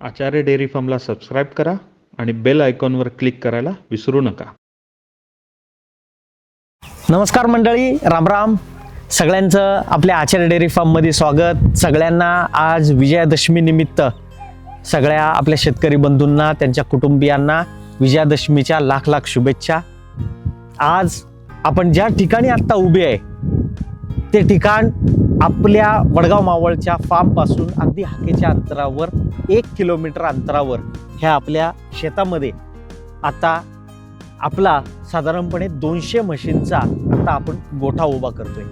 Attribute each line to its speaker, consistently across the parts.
Speaker 1: आचार्य dairy फार्मला subscribe करा आणि bell आयकॉनवर क्लिक करायला विसरू नका.
Speaker 2: नमस्कार मंडळी रामराम सगळ्यांचं आपल्या आचार्य डेअरी फार्ममध्ये स्वागत. सगळ्यांना आज विजयादशमी निमित्त सगळ्या आपल्या शेतकरी बंधूंना त्यांच्या कुटुंबियांना विजयादशमीच्या लाख लाख शुभेच्छा. आज आपण ज्या ठिकाणी आत्ता उभे आहे ते ठिकाण आपल्या वडगाव मावळच्या फार्मपासून अगदी हाकेच्या अंतरावर एक किलोमीटर अंतरावर ह्या आपल्या शेतामध्ये आता आपला साधारणपणे दोनशे म्हशींचा आता आपण गोठा उभा करतोय.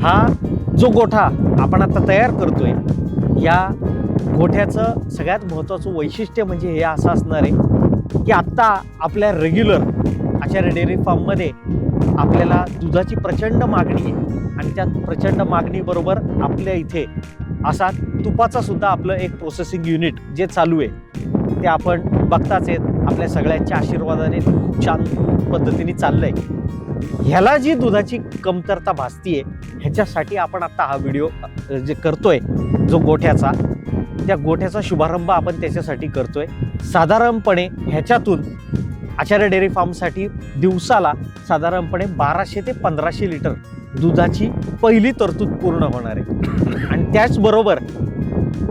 Speaker 2: हा जो गोठा आपण आता तयार करतोय या गोठ्याचं सगळ्यात महत्त्वाचं वैशिष्ट्य म्हणजे हे असं असणार आहे की आत्ता आपल्या रेग्युलर आचार्य डेअरी फार्ममध्ये आपल्याला दुधाची प्रचंड मागणी आहे. आणि त्या प्रचंड मागणीबरोबर आपल्या इथे असा तुपाचा सुद्धा आपलं एक प्रोसेसिंग युनिट जे चालू आहे ते आपण बघताच आहेत. आपल्या सगळ्यांच्या आशीर्वादाने खूप छान पद्धतीने चाललंय. ह्याला जी दुधाची कमतरता भासतीये ह्याच्यासाठी आपण आता हा व्हिडिओ जे करतोय जो गोठ्याचा त्या गोठ्याचा शुभारंभ आपण त्याच्यासाठी करतोय. साधारणपणे ह्याच्यातून आचार्य डेअरी फार्मसाठी दिवसाला साधारणपणे बाराशे ते पंधराशे लिटर दुधाची पहिली तरतूद पूर्ण होणार आहे. आणि त्याचबरोबर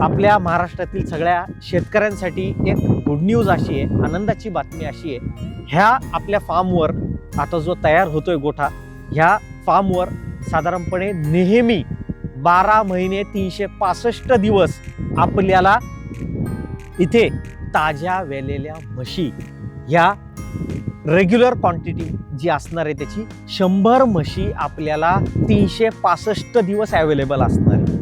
Speaker 2: आपल्या महाराष्ट्रातील सगळ्या शेतकऱ्यांसाठी एक गुड न्यूज अशी आहे आनंदाची बातमी अशी आहे ह्या आपल्या फार्मवर आता जो तयार होतोय गोठा ह्या फार्मवर साधारणपणे नेहमी बारा महिने तीनशे पासष्ट दिवस आपल्याला इथे ताज्या वेलेल्या म्हशी ह्या रेग्युलर क्वांटिटी जी असणार आहे त्याची शंभर म्हशी आपल्याला तीनशे पासष्ट दिवस अवेलेबल असणार आहे.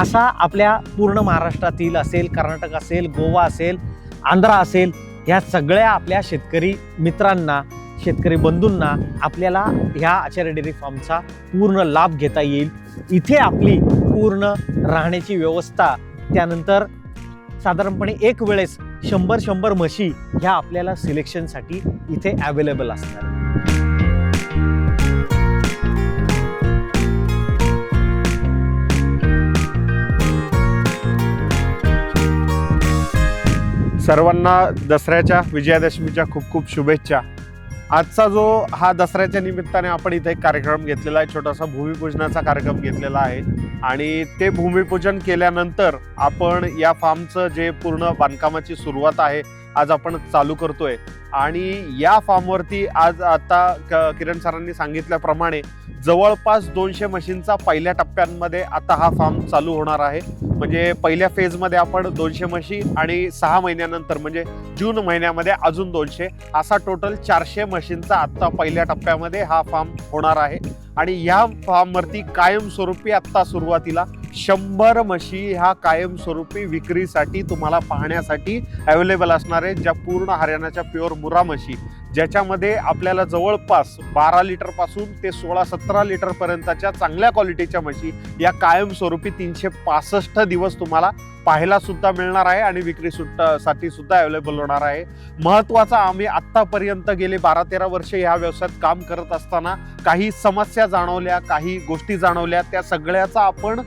Speaker 2: असा आपल्या पूर्ण महाराष्ट्रातील असेल कर्नाटक असेल गोवा असेल आंध्रा असेल ह्या सगळ्या आपल्या शेतकरी मित्रांना शेतकरी बंधूंना आपल्याला ह्या आचार्य डेअरी फार्मचा पूर्ण लाभ घेता येईल. इथे आपली पूर्ण राहण्याची व्यवस्था त्यानंतर साधारणपणे एक वेळेस शंभर शंभर म्हशी ह्या आपल्याला सिलेक्शनसाठी इथे अवेलेबल असणार.
Speaker 3: सर्वांना दसऱ्याच्या विजयादशमीच्या खूप खूप शुभेच्छा. आजचा जो हा दसऱ्याच्या निमित्ताने आपण इथे एक कार्यक्रम घेतलेला आहे छोटासा भूमिपूजनाचा कार्यक्रम घेतलेला आहे. आणि ते भूमिपूजन केल्यानंतर आपण या फार्मचं जे पूर्ण बांधकामाची सुरुवात आहे आज आपण चालू करतोय. आणि या फॉर्मवरती आज आता क- किरण सरांनी सांगितल्याप्रमाणे जवळपास दोनशे मशीनचा पहिल्या टप्प्यांमध्ये आता हा फार्म चालू होणार आहे. म्हणजे पहिल्या फेजमध्ये आपण दोनशे मशीन आणि सहा महिन्यानंतर म्हणजे जून महिन्यामध्ये अजून दोनशे. असा टोटल चारशे मशीनचा आत्ता पहिल्या टप्प्यामध्ये हा फार्म होणार आहे. आणि ह्या फार्मवरती कायमस्वरूपी आत्ता सुरुवातीला शंभर म्हशी ह्या कायमस्वरूपी विक्रीसाठी तुम्हाला पाहण्यासाठी अवेलेबल असणार आहेत ज्या पूर्ण हरियाणाच्या प्युअर मुरा म्हशी. ज्याच्यामध्ये आपल्याला जवळपास बारा लिटरपासून ते सोळा सतरा लिटरपर्यंतच्या चांगल्या क्वालिटीच्या म्हशी या कायमस्वरूपी तीनशे पासष्ट दिवस तुम्हाला पाहायला सुद्धा मिळणार आहे आणि विक्री सुद्धा साठी सुद्धा अवेलेबल होणार आहे. महत्त्वाचा आम्ही आत्तापर्यंत गेले बारा तेरा वर्ष ह्या व्यवसायात काम करत असताना काही समस्या जाणवल्या काही गोष्टी जाणवल्या. त्या सगळ्याचा आपण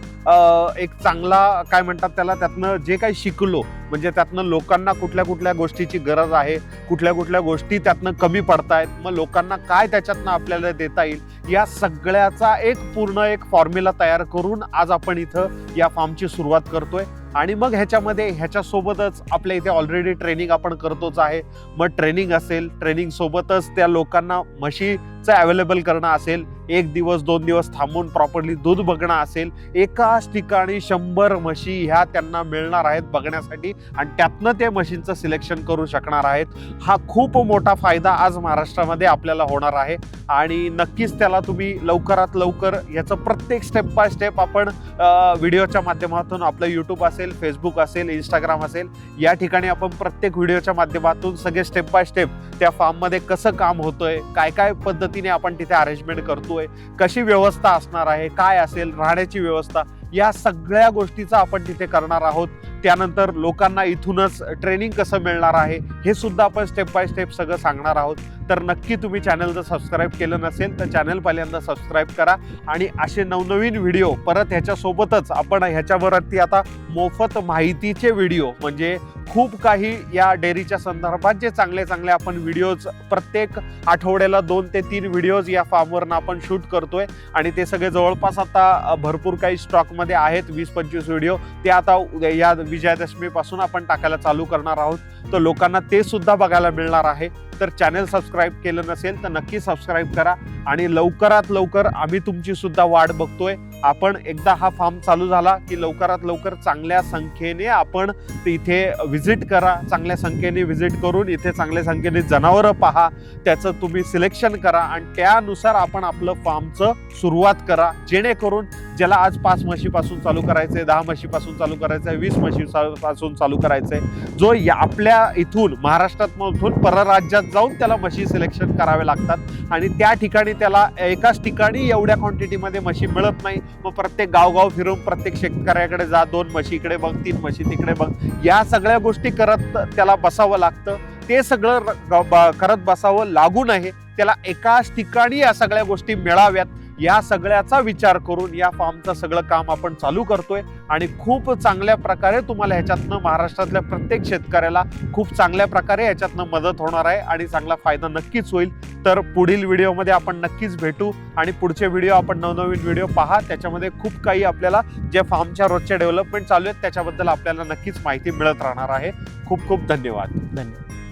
Speaker 3: एक चांगला काय म्हणतात त्याला त्यातनं जे काही शिकलो म्हणजे त्यातनं लोकांना कुठल्या कुठल्या गोष्टीची गरज आहे कुठल्या कुठल्या गोष्टी त्यातनं कमी पडतायत मग लोकांना काय त्याच्यातनं आपल्याला देता येईल या सगळ्याचा एक पूर्ण एक फॉर्म्युला तयार करून आज आपण इथं या फार्मची सुरुवात करतोय. आणि मग ह्याच्यामध्ये ह्याच्यासोबतच आपल्या इथे ऑलरेडी ट्रेनिंग आपण करतोच आहे. मग ट्रेनिंग असेल ट्रेनिंग सोबतच त्या लोकांना म्हशी चं अवेलेबल करणं असेल एक दिवस दोन दिवस थांबून प्रॉपरली दूध बघणं असेल एकाच ठिकाणी शंभर म्हशी ह्या त्यांना मिळणार आहेत बघण्यासाठी आणि त्यातनं ते म्हशींचं सिलेक्शन करू शकणार आहेत. हा खूप मोठा फायदा आज महाराष्ट्रामध्ये आपल्याला होणार आहे आणि नक्कीच त्याला तुम्ही लवकरात लवकर याचं प्रत्येक स्टेप बाय स्टेप आपण व्हिडिओच्या माध्यमातून आपलं यूट्यूब असेल फेसबुक असेल इंस्टाग्राम असेल या ठिकाणी आपण प्रत्येक व्हिडिओच्या माध्यमातून सगळे स्टेप बाय स्टेप त्या फार्ममध्ये कसं काम होतंय काय काय पद्धत पद्धतीने आपण तिथे अरेंजमेंट करतोय कशी व्यवस्था असणार आहे काय असेल राहण्याची व्यवस्था या सगळ्या गोष्टीचा आपण तिथे करणार आहोत. त्यानंतर लोकांना इथूनच ट्रेनिंग कसं मिळणार आहे हे सुद्धा आपण स्टेप बाय स्टेप सगळं सांगणार आहोत. तर नक्की तुम्ही चॅनल जर सबस्क्राईब केलं नसेल तर चॅनल पहिल्यांदा सबस्क्राईब करा आणि असे नवनवीन व्हिडिओ परत ह्याच्यासोबतच आपण ह्याच्यावरती आता मोफत माहितीचे व्हिडिओ म्हणजे खूप काही या डेअरीच्या संदर्भात जे चांगले चांगले आपण व्हिडिओज प्रत्येक आठवड्याला दोन ते तीन व्हिडिओज या फार्मवरनं आपण शूट करतोय. आणि ते सगळे जवळपास आता भरपूर काही स्टॉकमध्ये आहेत वीस पंचवीस व्हिडिओ ते आता या विजयादशमीपासून आपण टाकायला चालू करणार आहोत. तर लोकांना ते सुद्धा बघायला मिळणार आहे. तर चॅनल सबस्क्राईब केलं नसेल तर नक्की सबस्क्राईब करा. आणि लवकरात लवकर आम्ही तुमची सुद्धा वाट बघतोय. आपण एकदा हा फार्म चालू झाला की लवकरात लवकर चांगल्या संख्येने आपण इथे व्हिजिट करा चांगल्या संख्येने व्हिजिट करून इथे चांगल्या संख्येने जनावरं पहा त्याचं तुम्ही सिलेक्शन करा आणि त्यानुसार आपण आपलं फार्मचं सुरुवात करा जेणेकरून ज्याला आज पाच म्हशीपासून चालू करायचं आहे दहा म्हशीपासून चालू करायचं आहे वीस म्हशी पासून चालू आहे जो या- आपल्या इथून महाराष्ट्रात मधून परराज्यात जाऊन त्याला म्हशी सिलेक्शन करावे लागतात. आणि त्या ठिकाणी त्याला एकाच ठिकाणी एवढ्या क्वांटिटीमध्ये म्हशी मिळत नाही. मग प्रत्येक गावगाव फिरून प्रत्येक शेतकऱ्याकडे जा दोन म्हशी इकडे बघ तीन म्हशी तिकडे बघ. या सगळ्या गोष्टी करत त्याला बसावं लागतं. ते सगळं र- ब- करत बसावं लागू नये. त्याला एकाच ठिकाणी या सगळ्या गोष्टी मिळाव्यात. या सगळ्याचा विचार करून या फॉर्मचं सगळं काम आपण चालू करतोय आणि खूप चांगल्या प्रकारे तुम्हाला ह्याच्यातनं महाराष्ट्रातल्या प्रत्येक शेतकऱ्याला खूप चांगल्या प्रकारे ह्याच्यातनं मदत होणार आहे आणि चांगला फायदा नक्कीच होईल. तर पुढील व्हिडिओमध्ये आपण नक्कीच भेटू आणि पुढचे व्हिडिओ आपण नवनवीन व्हिडिओ पहा. त्याच्यामध्ये खूप काही आपल्याला जे फार्मच्या रोजच्या डेव्हलपमेंट चालू आहेत त्याच्याबद्दल आपल्याला नक्कीच माहिती मिळत राहणार आहे. खूप खूप धन्यवाद.
Speaker 2: धन्यवाद.